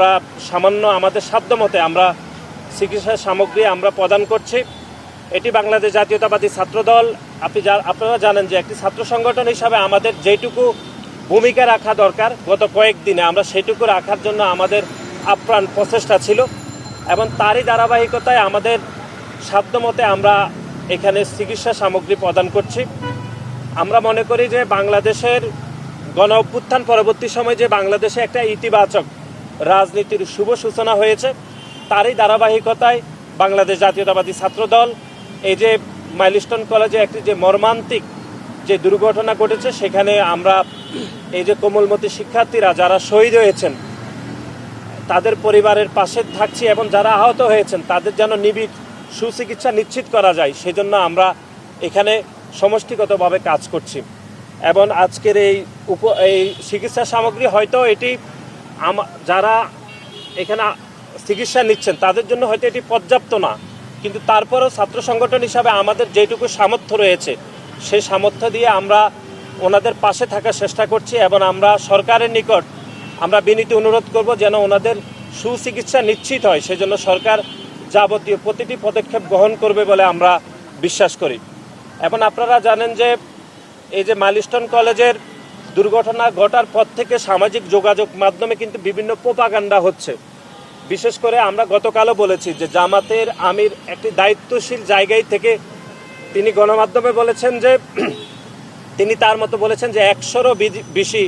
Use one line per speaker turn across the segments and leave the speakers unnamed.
আমরা সামান্য আমাদের সাধ্যমতে আমরা চিকিৎসা সামগ্রী আমরা প্রদান করছি। এটি বাংলাদেশ জাতীয়তাবাদী ছাত্রদল। আপনি আপনারা জানেন যে একটি ছাত্র সংগঠন হিসাবে আমাদের যেটুকু ভূমিকা রাখা দরকার, গত কয়েকদিনে আমরা সেটুকু রাখার জন্য আমাদের আপ্রাণ প্রচেষ্টা ছিল এবং তারই ধারাবাহিকতায় আমাদের সাধ্যমতে আমরা এখানে চিকিৎসা সামগ্রী প্রদান করছি। আমরা মনে করি যে বাংলাদেশের গণ অভ্যুত্থান পরবর্তী সময় যে বাংলাদেশে একটা ইতিবাচক রাজনীতির শুভ সূচনা হয়েছে। তারই ধারাবাহিকতায় বাংলাদেশ জাতীয়তাবাদী ছাত্রদল, এই যে মাইলস্টোন কলেজে একটি যে মর্মান্তিক যে দুর্ঘটনা ঘটেছে, সেখানে আমরা এই যে কোমলমতি শিক্ষার্থীরা যারা শহীদ হয়েছেন, তাদের পরিবারের পাশে থাকছি এবং যারা আহত হয়েছেন, তাদের যেন নিবিড় সুচিকিৎসা নিশ্চিত করা যায়, সেজন্য আমরা এখানে সমষ্টিগতভাবে কাজ করছি। এবং আজকের এই উপ এই চিকিৎসা সামগ্রী হয়তো এটি যারা এখানে চিকিৎসা নিচ্ছেন, তাদের জন্য হয়তো এটি পর্যাপ্ত না। কিন্তু তারপরেও ছাত্র সংগঠন হিসাবে আমাদের যেটুকু সামর্থ্য রয়েছে সেই সামর্থ্য দিয়ে আমরা ওনাদের পাশে থাকার চেষ্টা করছি এবং আমরা সরকারের নিকট আমরা বিনীত অনুরোধ করব যেন ওনাদের সুচিকিৎসা নিশ্চিত হয়। সেজন্য সরকার যাবতীয় প্রতিটি পদক্ষেপ গ্রহণ করবে বলে আমরা বিশ্বাস করি। এবং আপনারা জানেন যে এই যে মাইলস্টোন কলেজের দুর্ঘটনা ঘটার পর থেকে সামাজিক যোগাযোগ মাধ্যমে কিন্তু বিভিন্ন প্রোপাগান্ডা হচ্ছে। বিশেষ করে আমরা গতকালও বলেছি যে জামাতের আমির একটি দায়িত্বশীল জায়গায় থেকে তিনি গণমাধ্যমে বলেছেন যে তিনি তার মতো বলেছেন যে একশোরও বেশি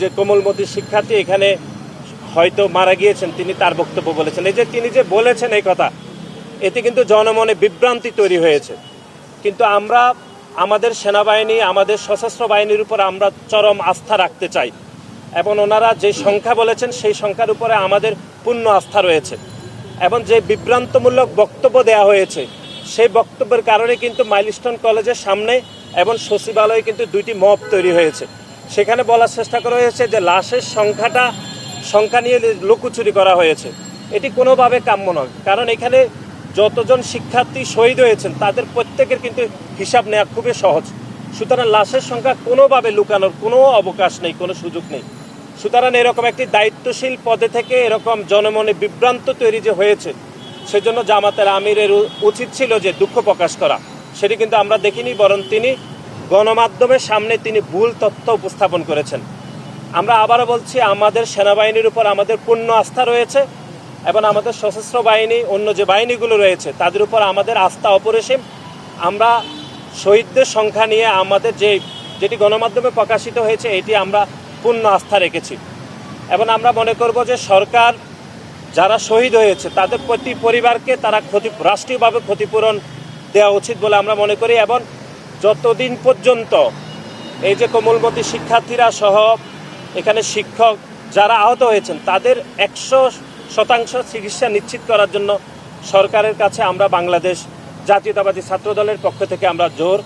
যে কোমলমতি শিক্ষার্থী এখানে হয়তো মারা গিয়েছেন, তিনি তার বক্তব্য বলেছেন। এই যে তিনি যে বলেছেন এই কথা, এতে কিন্তু জনমনে বিভ্রান্তি তৈরি হয়েছে। কিন্তু আমরা আমাদের সেনাবাহিনী, আমাদের সশস্ত্র বাহিনীর উপর আমরা চরম আস্থা রাখতে চাই। এবং ওনারা যে সংখ্যা বলেছেন, সেই সংখ্যার উপরে আমাদের পূর্ণ আস্থা রয়েছে। এবং যে বিভ্রান্তমূলক বক্তব্য দেওয়া হয়েছে, সেই বক্তব্যের কারণে কিন্তু মাইলস্টোন কলেজের সামনে এবং সচিবালয়ে কিন্তু দুইটি মব তৈরি হয়েছে। সেখানে বলার চেষ্টা করা হয়েছে যে লাশের সংখ্যাটা, সংখ্যা নিয়ে লুকোচুরি করা হয়েছে। এটি কোনোভাবে কাম্য নয়। কারণ এখানে যতজন শিক্ষার্থী শহীদ হয়েছেন, তাদের প্রত্যেকের কিন্তু হিসাব নেওয়া খুবই সহজ। সুতরাং লাশের সংখ্যা কোনোভাবে লুকানোর কোনো অবকাশ নেই, কোনো সুযোগ নেই। সুতরাং এরকম একটি দায়িত্বশীল পদে থেকে এরকম জনমনে বিভ্রান্ত তৈরি যে হয়েছে, সেজন্য জামাতের আমিরের উচিত ছিল যে দুঃখ প্রকাশ করা। সেটি কিন্তু আমরা দেখিনি, বরং তিনি গণমাধ্যমের সামনে তিনি ভুল তথ্য উপস্থাপন করেছেন। আমরা আবারও বলছি, আমাদের সেনাবাহিনীর উপর আমাদের পূর্ণ আস্থা রয়েছে। এবং আমাদের সশস্ত্র বাহিনী, অন্য যে বাহিনীগুলো রয়েছে, তাদের উপর আমাদের আস্থা অপরিসীম। আমরা শহীদদের সংখ্যা নিয়ে আমাদের যে, যেটি গণমাধ্যমে প্রকাশিত হয়েছে, এটি আমরা পূর্ণ আস্থা রেখেছি। এবং আমরা মনে করব যে সরকার যারা শহীদ হয়েছে, তাদের প্রতি পরিবারকে তারা ক্ষতি, রাষ্ট্রীয়ভাবে ক্ষতিপূরণ দেওয়া উচিত বলে আমরা মনে করি। এবং যতদিন পর্যন্ত এই যে কোমলমতি শিক্ষার্থীরা সহ এখানে শিক্ষক যারা আহত হয়েছেন, তাদের একশো শতাংশ চিকিৎসা নিশ্চিত করার জন্য সরকারের কাছে আমরা বাংলাদেশ জাতীয়তাবাদী ছাত্রদলের পক্ষ থেকে আমরা জোর